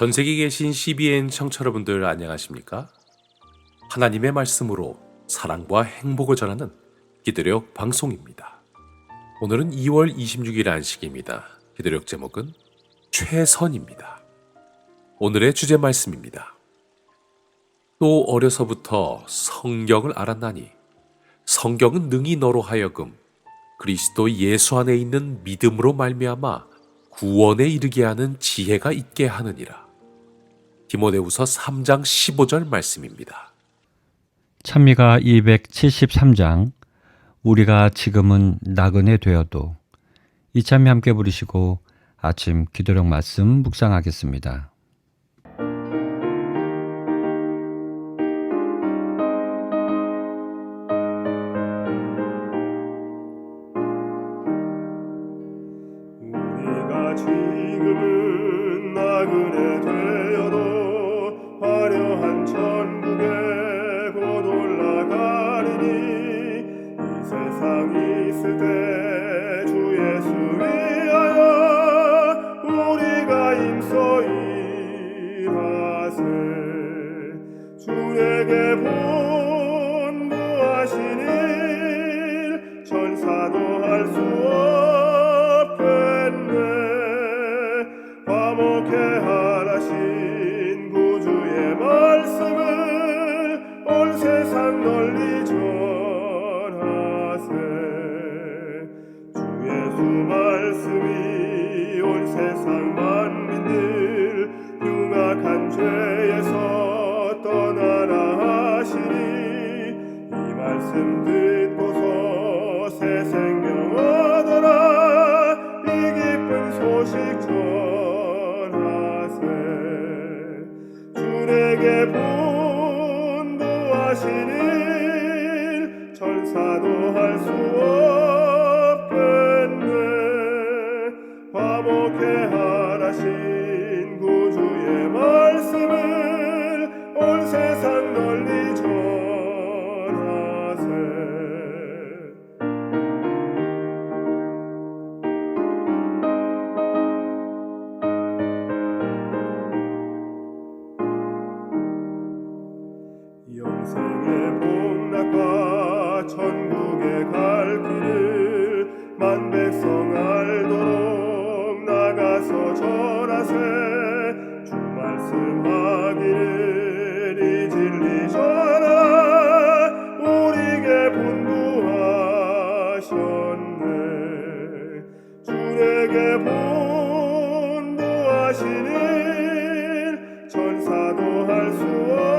전 세계에 계신 CBN 청취자 여러분들 안녕하십니까? 하나님의 말씀으로 사랑과 행복을 전하는 기도력 방송입니다. 오늘은 2월 26일 안식입니다. 기도력 제목은 최선입니다. 오늘의 주제 말씀입니다. 또 어려서부터 성경을 알았나니 성경은 능히 너로 하여금 그리스도 예수 안에 있는 믿음으로 말미암아 구원에 이르게 하는 지혜가 있게 하느니라. 디모데후서 3장 15절 말씀입니다. 찬미가 273장 우리가 지금은 나그네 되어도 이 찬미 함께 부르시고 아침 기도력 말씀 묵상하겠습니다. 우리가 지금은 있을 때 주 예수 위하여 우리가 임소 일하세. 주에게 본부하신 일 천사도 할 수 없겠네. 화목해 말씀 듣고서 새 생명 얻어라. 이 기쁜 소식 전하세. 주에게 본도하신 일 천사도 할 수 없 천국에 갈 길을 만 백성 알도록 나가서 전하세. 주 말씀하기를 이 진리 전하 우리에게 분부하셨네. 주에게 일 천사도 할 수 없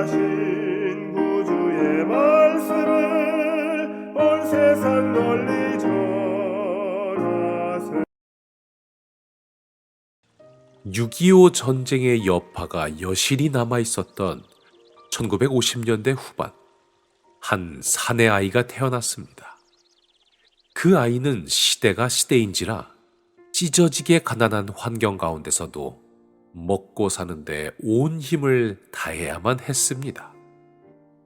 하라신 구주의 말씀을 온 세상 널리 전하세 6.25 전쟁의 여파가 여실히 남아 있었던 1950년대 후반, 한 사내 아이가 태어났습니다. 그 아이는 시대가 시대인지라 찢어지게 가난한 환경 가운데서도 먹고 사는데 온 힘을 다해야만 했습니다.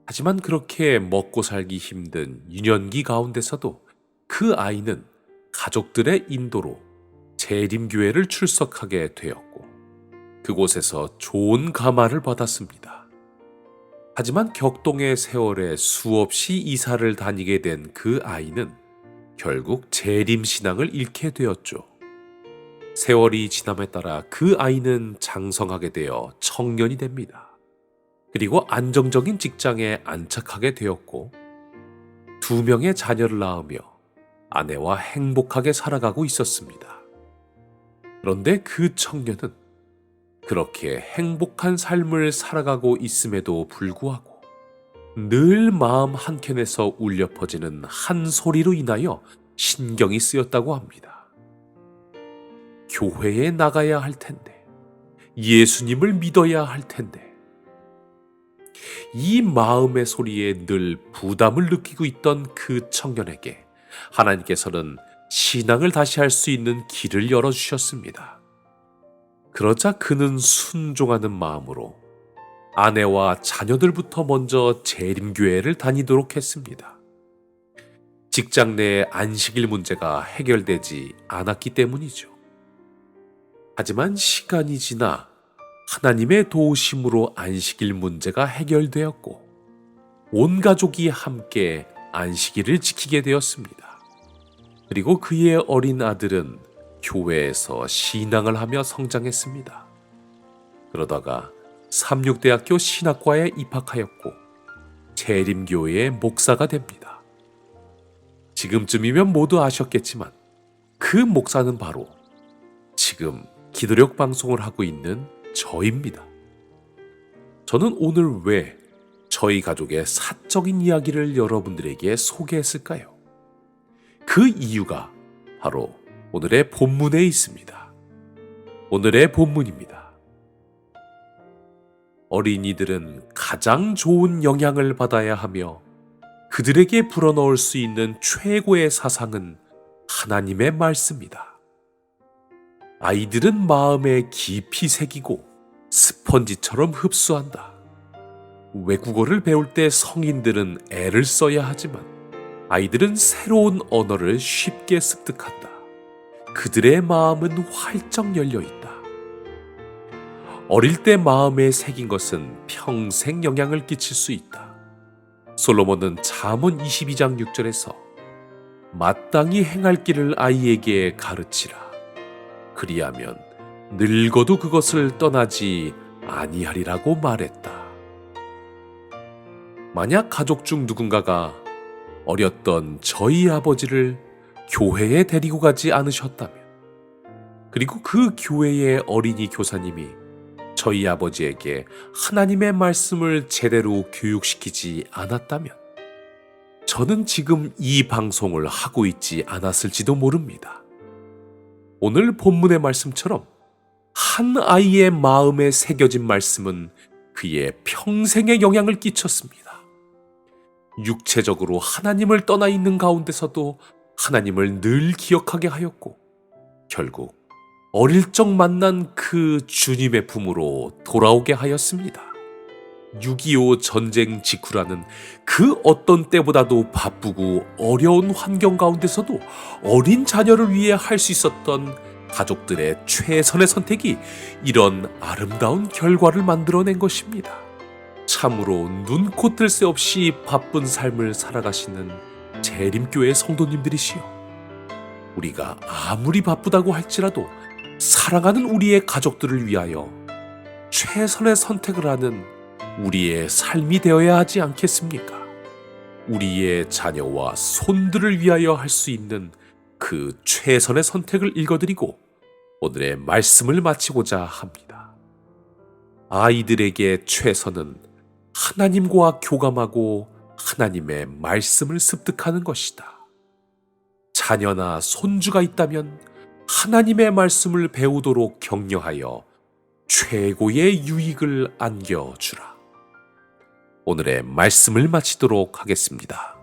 하지만 그렇게 먹고 살기 힘든 유년기 가운데서도 그 아이는 가족들의 인도로 재림교회를 출석하게 되었고 그곳에서 좋은 가마를 받았습니다. 하지만 격동의 세월에 수없이 이사를 다니게 된 그 아이는 결국 재림신앙을 잃게 되었죠. 세월이 지남에 따라 그 아이는 장성하게 되어 청년이 됩니다. 그리고 안정적인 직장에 안착하게 되었고 두 명의 자녀를 낳으며 아내와 행복하게 살아가고 있었습니다. 그런데 그 청년은 그렇게 행복한 삶을 살아가고 있음에도 불구하고 늘 마음 한켠에서 울려 퍼지는 한 소리로 인하여 신경이 쓰였다고 합니다. 교회에 나가야 할 텐데, 예수님을 믿어야 할 텐데, 이 마음의 소리에 늘 부담을 느끼고 있던 그 청년에게 하나님께서는 신앙을 다시 할 수 있는 길을 열어주셨습니다. 그러자 그는 순종하는 마음으로 아내와 자녀들부터 먼저 재림교회를 다니도록 했습니다. 직장 내 안식일 문제가 해결되지 않았기 때문이죠. 하지만 시간이 지나 하나님의 도우심으로 안식일 문제가 해결되었고 온 가족이 함께 안식일을 지키게 되었습니다. 그리고 그의 어린 아들은 교회에서 신앙을 하며 성장했습니다. 그러다가 삼육대학교 신학과에 입학하였고 재림교회의 목사가 됩니다. 지금쯤이면 모두 아셨겠지만 그 목사는 바로 지금 기도력 방송을 하고 있는 저입니다. 저는 오늘 왜 저희 가족의 사적인 이야기를 여러분들에게 소개했을까요? 그 이유가 바로 오늘의 본문에 있습니다. 오늘의 본문입니다. 어린이들은 가장 좋은 영향을 받아야 하며 그들에게 불어넣을 수 있는 최고의 사상은 하나님의 말씀이다. 아이들은 마음에 깊이 새기고 스펀지처럼 흡수한다. 외국어를 배울 때 성인들은 애를 써야 하지만 아이들은 새로운 언어를 쉽게 습득한다. 그들의 마음은 활짝 열려 있다. 어릴 때 마음에 새긴 것은 평생 영향을 끼칠 수 있다. 솔로몬은 잠언 22장 6절에서 마땅히 행할 길을 아이에게 가르치라. 그리하면 늙어도 그것을 떠나지 아니하리라고 말했다. 만약 가족 중 누군가가 어렸던 저희 아버지를 교회에 데리고 가지 않으셨다면, 그리고 그 교회의 어린이 교사님이 저희 아버지에게 하나님의 말씀을 제대로 교육시키지 않았다면, 저는 지금 이 방송을 하고 있지 않았을지도 모릅니다. 오늘 본문의 말씀처럼 한 아이의 마음에 새겨진 말씀은 그의 평생에 영향을 끼쳤습니다. 육체적으로 하나님을 떠나 있는 가운데서도 하나님을 늘 기억하게 하였고, 결국 어릴 적 만난 그 주님의 품으로 돌아오게 하였습니다. 6.25 전쟁 직후라는 그 어떤 때보다도 바쁘고 어려운 환경 가운데서도 어린 자녀를 위해 할 수 있었던 가족들의 최선의 선택이 이런 아름다운 결과를 만들어낸 것입니다. 참으로 눈코 뜰 새 없이 바쁜 삶을 살아가시는 재림교회 성도님들이시여. 우리가 아무리 바쁘다고 할지라도 사랑하는 우리의 가족들을 위하여 최선의 선택을 하는 우리의 삶이 되어야 하지 않겠습니까? 우리의 자녀와 손들을 위하여 할 수 있는 그 최선의 선택을 읽어드리고 오늘의 말씀을 마치고자 합니다. 아이들에게 최선은 하나님과 교감하고 하나님의 말씀을 습득하는 것이다. 자녀나 손주가 있다면 하나님의 말씀을 배우도록 격려하여 최고의 유익을 안겨주라. 오늘의 말씀을 마치도록 하겠습니다.